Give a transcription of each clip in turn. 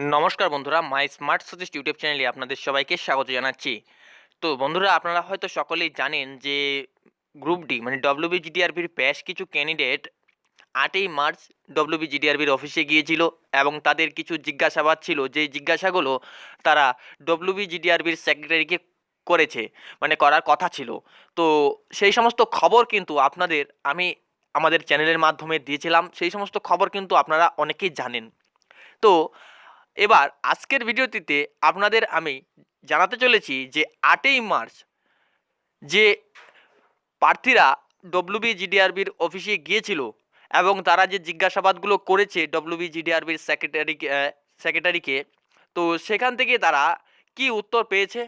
নমস্কার বন্ধুরা, মাই smart suggest YouTube চ্যানেলে আপনাদের সবাইকে স্বাগত জানাচ্ছি। তো বন্ধুরা, আপনারা হয়তো সকলেই জানেন যে গ্রুপ ডি মানে ডব্লিউবিজিডিআরবির বেশ কিছু ক্যান্ডিডেট আটই মার্চ ডব্লিউবিজিডিআরবির অফিসে গিয়েছিল এবং তাদের কিছু জিজ্ঞাসাবাদ ছিল। যে জিজ্ঞাসাগুলো তারা ডব্লিউবিজিডিআরবির সেক্রেটারিকে করেছে মানে করার কথা ছিল। তো সেই সমস্ত খবর কিন্তু আপনাদের আমি আমাদের চ্যানেলের মাধ্যমে দিয়েছিলাম। সেই সমস্ত খবর কিন্তু আপনারা অনেকেই জানেন। তো এবার আজকের ভিডিওটিতে আপনাদের আমি জানাতে চলেছি যে আটই মার্চ যে প্রার্থীরা ডব্লিউবি জিডিআরবির অফিসে গিয়েছিল এবং তারা যে জিজ্ঞাসাবাদগুলো করেছে ডব্লিউবি জিডিআরবির সেক্রেটারি সেক্রেটারিকে তো সেখান থেকে তারা কি উত্তর পেয়েছে?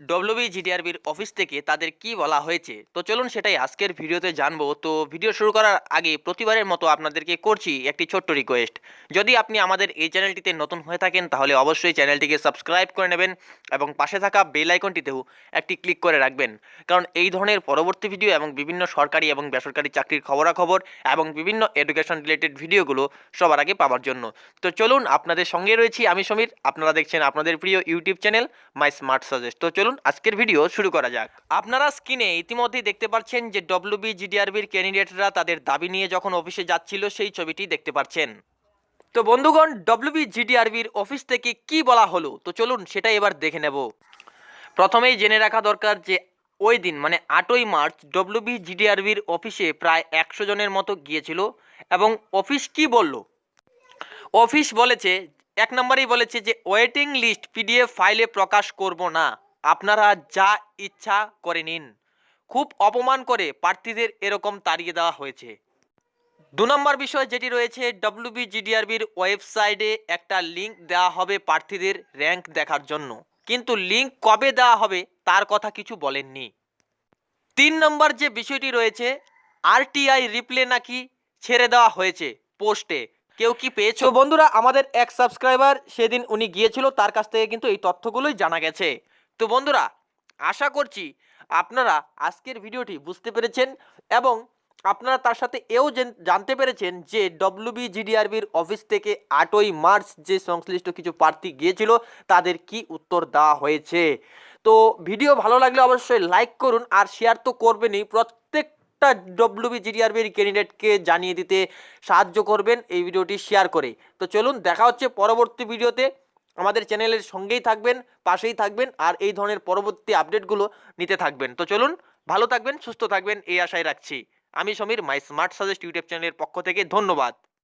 ডব্লিউবি জিডিআরবির অফিস থেকে তাদের কি বলা হয়েছে? তো চলুন সেটাই আজকের ভিডিওতে জানব। তো ভিডিও শুরু করার আগে প্রতিবারের মতো আপনাদেরকে করছি একটি ছোট্ট রিকোয়েস্ট যদি আপনি আমাদের এই চ্যানেলটিতে নতুন হয়ে থাকেন, তাহলে অবশ্যই চ্যানেলটিকে সাবস্ক্রাইব করে নেবেন এবং পাশে থাকা বেল আইকনটিতেও একটি ক্লিক করে রাখবেন। কারণ এই ধরনের পরবর্তী ভিডিও এবং বিভিন্ন সরকারি এবং বেসরকারি চাকরির খবরাখবর এবং বিভিন্ন এডুকেশন রিলেটেড ভিডিওগুলো সবার আগে পাওয়ার জন্য। তো চলুন আপনাদের সঙ্গে রয়েছি আমি সমীর। আপনারা দেখছেন আপনাদের প্রিয় YouTube channel my smart suggest তো চলুন আজকের ভিডিও শুরু করা যাক। আপনারা স্ক্রিনে ইতিমধ্যেই দেখতে পাচ্ছেন যে ডব্লিউবি জিডিআরবির ক্যান্ডিডেটরা তাদের দাবি নিয়ে যখন অফিসে যাচ্ছিল, সেই ছবিটি দেখতে পাচ্ছেন। তো বন্ধুগণ ডব্লিউবি জিডিআরবির অফিস থেকে কি বলা হলো? তো চলুন সেটা এবার দেখে নেব। প্রথমেই জেনে রাখা দরকার যে ওই দিন মানে আটই মার্চ ডব্লিউবি জিডিআরবির অফিসে প্রায় একশো জনের মতো গিয়েছিল এবং অফিস কি বলল? অফিস বলেছে, এক নম্বরেই বলেছে যে ওয়েটিং লিস্ট পিডিএফ ফাইলে প্রকাশ করব না। আপনারা যা ইচ্ছা করে নিন। খুব অপমান করে প্রার্থীদের এরকম তাড়িয়ে দেওয়া হয়েছে। দু নম্বর বিষয় যেটি রয়েছে ডব্লিউবি জিডিআরবির ওয়েবসাইটে একটা লিঙ্ক দেওয়া হবে প্রার্থীদের র্যাঙ্ক দেখার জন্য। কিন্তু লিঙ্ক কবে দেওয়া হবে তার কথা কিছু বলেননি। তিন নম্বর যে বিষয়টি রয়েছে আরটিআই রিপ্লে নাকি ছেড়ে দেওয়া হয়েছে পোস্টে। কেউ কি পেয়েছ? বন্ধুরা, আমাদের এক সাবস্ক্রাইবার সেদিন উনি গিয়েছিল, তার কাছ থেকে কিন্তু এই তথ্যগুলোই জানা গেছে। তো বন্ধুরা, আশা করছি আপনারা আজকের ভিডিওটি বুঝতে পেরেছেন এবং আপনারা তার সাথে এও জেন- জানতে পেরেছেন যে ডব্লিউবি জিডিআরবির অফিস থেকে আটই মার্চ যে সংশ্লিষ্ট কিছু প্রার্থী গিয়েছিল, তাদের কি উত্তর দেওয়া হয়েছে। তো ভিডিও ভালো লাগলে অবশ্যই লাইক করুন আর শেয়ার তো করবেনই। প্রত্যেকটা ডব্লিউবি জিডিআরবির ক্যান্ডিডেটকে জানিয়ে দিতে সাহায্য করবেন এই ভিডিওটি শেয়ার করে। তো চলুন, দেখা হচ্ছে পরবর্তী ভিডিওতে। আমাদের চ্যানেলের সঙ্গেই থাকবেন, পাশেই থাকবেন আর এই ধরনের পরবর্তী আপডেটগুলো নিতে থাকবেন। তো চলুন, ভালো থাকবেন, সুস্থ থাকবেন, এই আশায় রাখছি। আমি Sameer, my smart suggest YouTube চ্যানেলের পক্ষ থেকে ধন্যবাদ।